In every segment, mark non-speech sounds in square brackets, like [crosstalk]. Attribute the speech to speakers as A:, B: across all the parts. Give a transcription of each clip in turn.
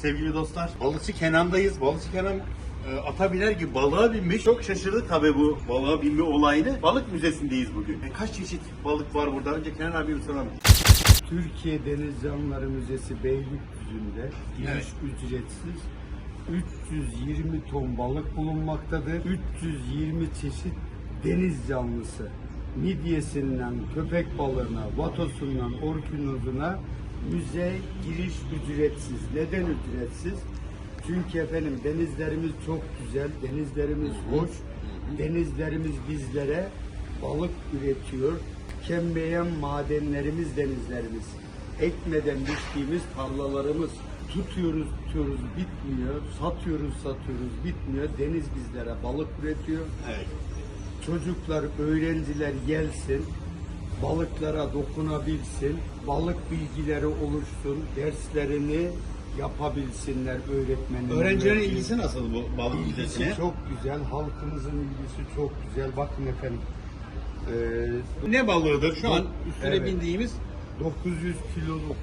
A: sevgili dostlar. Balıkçı Kenan'dayız. Balıkçı Kenan e, ata biner gibi balığa binmiş. Çok şaşırdık tabii bu balığa binme olayını. Balık müzesindeyiz bugün. E, kaç çeşit balık var burada? Önce Kenan abi bir soralım.
B: Türkiye Deniz Canlıları Müzesi Beylikdüzü'nde giriş
A: Evet.
B: ücretsiz 320 ton balık bulunmaktadır. 320 çeşit deniz canlısı. Midyesinden köpek balığına, vatosundan orkinozuna müze giriş ücretsiz. Neden ücretsiz? Çünkü efendim denizlerimiz çok güzel, denizlerimiz hoş, denizlerimiz bizlere balık üretiyor. Tükenmeyen madenlerimiz denizlerimiz. Ekmeden biçtiğimiz tarlalarımız. Tutuyoruz tutuyoruz bitmiyor. Satıyoruz satıyoruz bitmiyor. Deniz bizlere balık üretiyor.
A: Evet.
B: Çocuklar, öğrenciler gelsin. Balıklara dokunabilsin. Balık bilgileri oluşsun. Derslerini yapabilsinler öğretmenler.
A: Öğrencilerin ilgisi nasıl bu balık
B: İlgisi
A: müzesine?
B: çok güzel. Halkımızın ilgisi çok güzel. Bakın efendim. eee,
A: Ne balığıdır şu an üstüne
B: Evet.
A: bindiğimiz?
B: 900 kiloluk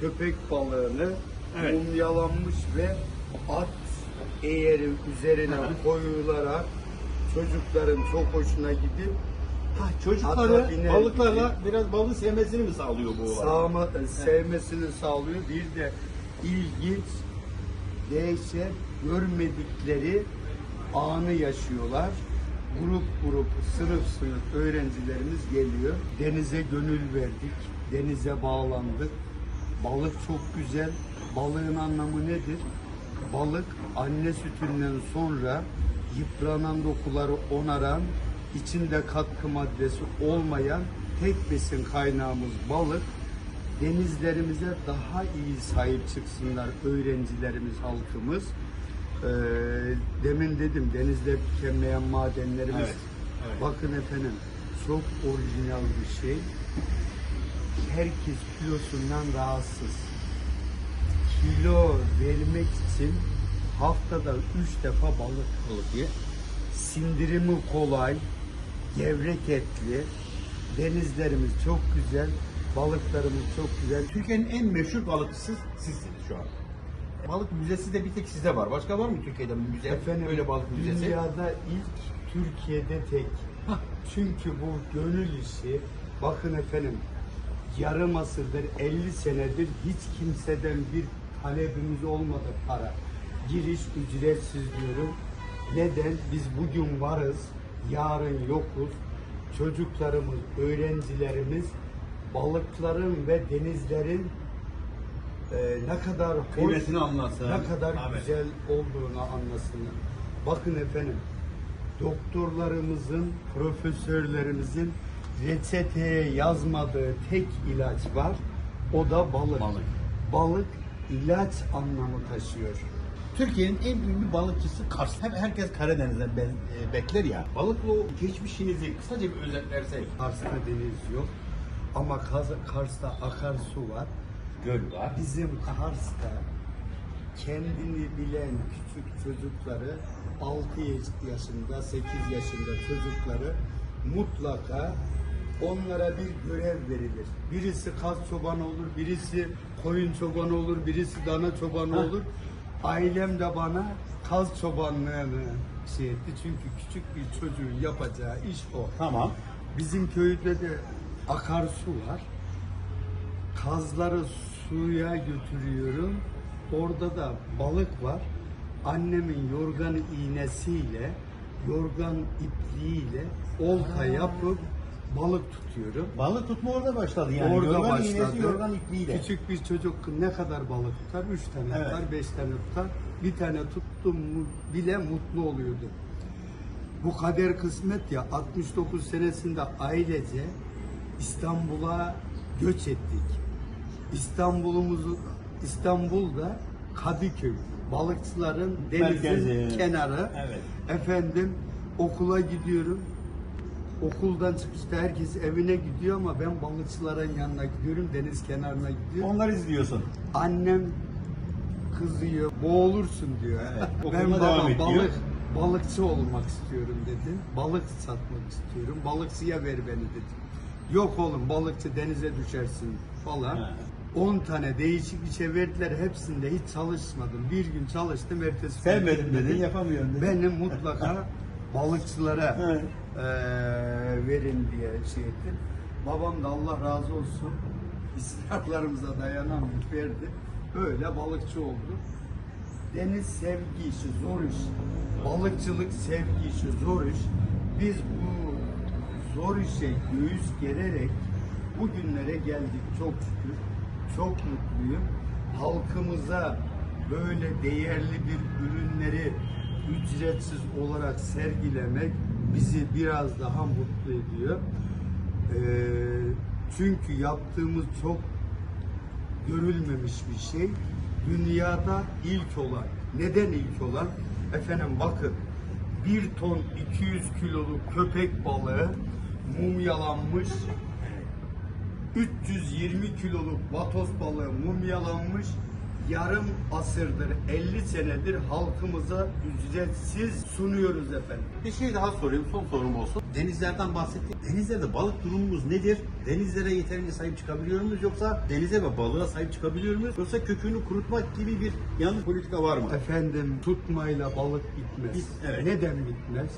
B: köpek balığını
A: Evet.
B: mumyalanmış ve at eğeri üzerine koyularak çocukların çok hoşuna gidip
A: Ha, çocukları
B: biner
A: balıklarla biraz balığı sevmesini mi sağlıyor bu olay?
B: sağma, sevmesini sağlıyor. Bir de ilginç, dehşet görmedikleri anı yaşıyorlar. Grup grup, sınıf sınıf öğrencilerimiz geliyor. Denize gönül verdik, denize bağlandık. Balık çok güzel. Balığın anlamı nedir? Balık anne sütünden sonra yıpranan dokuları onaran, içinde katkı maddesi olmayan tek besin kaynağımız balık denizlerimize daha iyi sahip çıksınlar öğrencilerimiz, halkımız. Ee, demin dedim denizde tükenmeyen madenlerimiz.
A: Evet, evet.
B: Bakın efendim çok orijinal bir şey. Herkes kilosundan rahatsız. Kilo vermek için haftada üç defa balık
A: Balık ye.
B: sindirimi kolay, gevrek etli, denizlerimiz çok güzel, balıklarımız çok güzel.
A: Türkiye'nin en meşhur balıkçısı sizsiniz şu an. Balık müzesi de bir tek sizde var. Başka var mı Türkiye'de müze?
B: Efendim,
A: Böyle balık müzesi.
B: dünyada ilk Türkiye'de tek. Çünkü bu gönül işi, bakın efendim, yarım asırdır, 50 senedir hiç kimseden bir talebimiz olmadı para. Giriş ücretsiz diyorum. Neden? Biz bugün varız, yarın yokuz. Çocuklarımız, öğrencilerimiz balıkların ve denizlerin e, ne kadar hoş,
A: Kıymetini anlasın.
B: ne kadar
A: Evet.
B: güzel olduğunu anlasınlar. Bakın efendim, doktorlarımızın, profesörlerimizin reçeteye yazmadığı tek ilaç var. O da balık.
A: Balık.
B: Balık ilaç anlamı taşıyor.
A: Türkiye'nin en ünlü balıkçısı Kars. Hep herkes Karadeniz'den ben, e, bekler ya. Balıkla o geçmişinizi kısaca bir özetlersek.
B: Kars'ta deniz yok. Ama Kaz- Kars'ta akarsu var.
A: Göl var.
B: Bizim Kars'ta kendini bilen küçük çocukları 6 yaşında, 8 yaşında çocukları mutlaka onlara bir görev verilir. Birisi kaz çobanı olur, birisi koyun çobanı olur, birisi dana çobanı olur. Ailem de bana kaz çobanlığını şey etti. Çünkü küçük bir çocuğun yapacağı iş o.
A: Tamam.
B: Bizim köyde de akarsu var. Kazları suya götürüyorum. Orada da balık var. Annemin yorgan iğnesiyle, yorgan ipliğiyle olta yapıp balık tutuyorum.
A: Balık tutma orada başladı yani.
B: Orada
A: yorgan
B: başladı.
A: iğnesi, yorgan ipliğiyle.
B: Küçük bir çocuk ne kadar balık tutar? Üç tane
A: Evet.
B: tutar, beş tane tutar. Bir tane tuttum bile mutlu oluyordu. Bu kader kısmet ya 69 senesinde ailece İstanbul'a göç ettik. İstanbul'umuzu İstanbul'da Kadıköy balıkçıların denizin
A: Merkezi.
B: kenarı.
A: Evet.
B: Efendim okula gidiyorum. Okuldan çıkışta herkes evine gidiyor ama ben balıkçıların yanına gidiyorum. Deniz kenarına gidiyorum.
A: Onları izliyorsun.
B: Annem kızıyor, boğulursun diyor.
A: Evet, [laughs]
B: ben
A: okuluna
B: baba
A: devam et diyor.
B: balık, balıkçı olmak istiyorum dedim. Balık satmak istiyorum. Balıkçıya ver beni dedim. Yok oğlum balıkçı denize düşersin falan.
A: He.
B: 10 tane değişik işe verdiler. Hepsinde hiç çalışmadım. Bir gün çalıştım. Ertesi gün
A: Sevmedim
B: gitmedim.
A: dedin, yapamıyorum dedin.
B: Beni mutlaka [laughs] balıkçılara
A: Evet.
B: Eee, verin diye şey ettim. Babam da Allah razı olsun [laughs] ısrarlarımıza dayanamayıp verdi. Böyle balıkçı oldu. Deniz sevgi işi zor iş. Balıkçılık sevgi işi zor iş. Biz bu zor işe göğüs gererek bugünlere geldik çok şükür. Çok mutluyum. Halkımıza böyle değerli bir ürünleri ücretsiz olarak sergilemek bizi biraz daha mutlu ediyor. Ee, çünkü yaptığımız çok görülmemiş bir şey. Dünyada ilk olan. Neden ilk olan? Efendim bakın bir ton 200 kiloluk köpek balığı mumyalanmış 320 kiloluk vatos balığı mumyalanmış yarım asırdır 50 senedir halkımıza ücretsiz sunuyoruz efendim.
A: Bir şey daha sorayım, son sorum olsun. Denizlerden bahsettik. Denizlerde balık durumumuz nedir? Denizlere yeterince sahip çıkabiliyor muyuz yoksa denize ve balığa sahip çıkabiliyor muyuz? Yoksa kökünü kurutmak gibi bir yanlış politika var mı?
B: Efendim tutmayla balık bitmez.
A: Bit- evet.
B: Neden bitmez?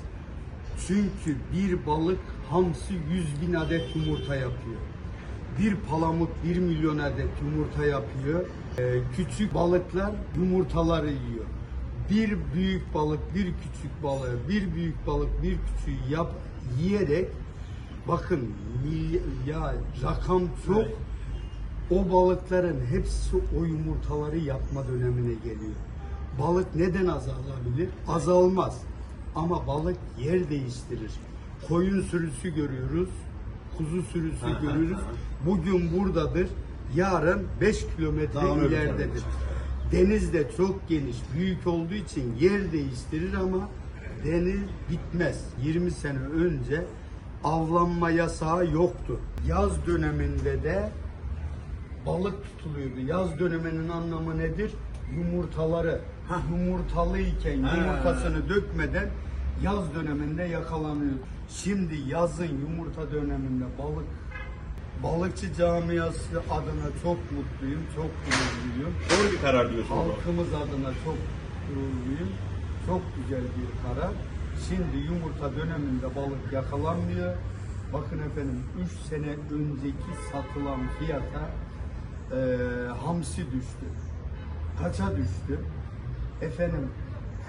B: Çünkü bir balık hamsi 100 bin adet yumurta yapıyor. Bir palamut 1 milyon adet yumurta yapıyor. Ee, küçük balıklar yumurtaları yiyor. Bir büyük balık bir küçük balığı, bir büyük balık bir küçüğü yap yiyerek bakın ya rakam çok o balıkların hepsi o yumurtaları yapma dönemine geliyor. Balık neden azalabilir? Azalmaz. Ama balık yer değiştirir. Koyun sürüsü görüyoruz, kuzu sürüsü görüyoruz. Bugün buradadır, yarın 5 kilometre ileridedir. Deniz de çok geniş, büyük olduğu için yer değiştirir ama deniz bitmez. 20 sene önce avlanma yasağı yoktu. Yaz döneminde de balık tutuluyordu. Yaz döneminin anlamı nedir? Yumurtaları. Yumurtalıyken
A: Ha.
B: yumurtasını dökmeden yaz döneminde yakalanıyor. Şimdi yazın yumurta döneminde balık balıkçı camiası adına çok mutluyum, çok gururluyum.
A: Doğru bir karar diyorsunuz.
B: Halkımız adına çok gururluyum. Çok güzel bir karar. Şimdi yumurta döneminde balık yakalanmıyor. Bakın efendim 3 sene önceki satılan fiyata eee hamsi düştü. Kaça düştü? Efendim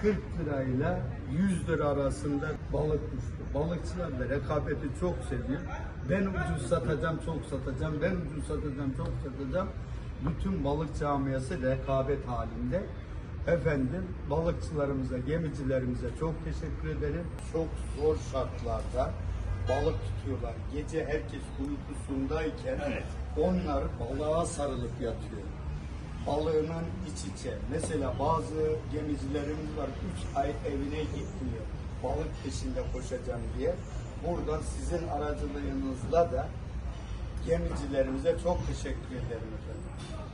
B: 40 lirayla 100 lira arasında balık düştü. Balıkçılar da rekabeti çok seviyor. Ben ucuz satacağım, çok satacağım. Ben ucuz satacağım, çok satacağım. Bütün balık camiası rekabet halinde. Efendim balıkçılarımıza, gemicilerimize çok teşekkür ederim. Çok zor şartlarda balık tutuyorlar. Gece herkes uykusundayken
A: Evet.
B: onlar balığa sarılıp yatıyor balığının iç içe. Mesela bazı gemicilerimiz var 3 ay evine gitmiyor. Balık peşinde koşacağım diye. Buradan sizin aracılığınızla da gemicilerimize çok teşekkür ederim.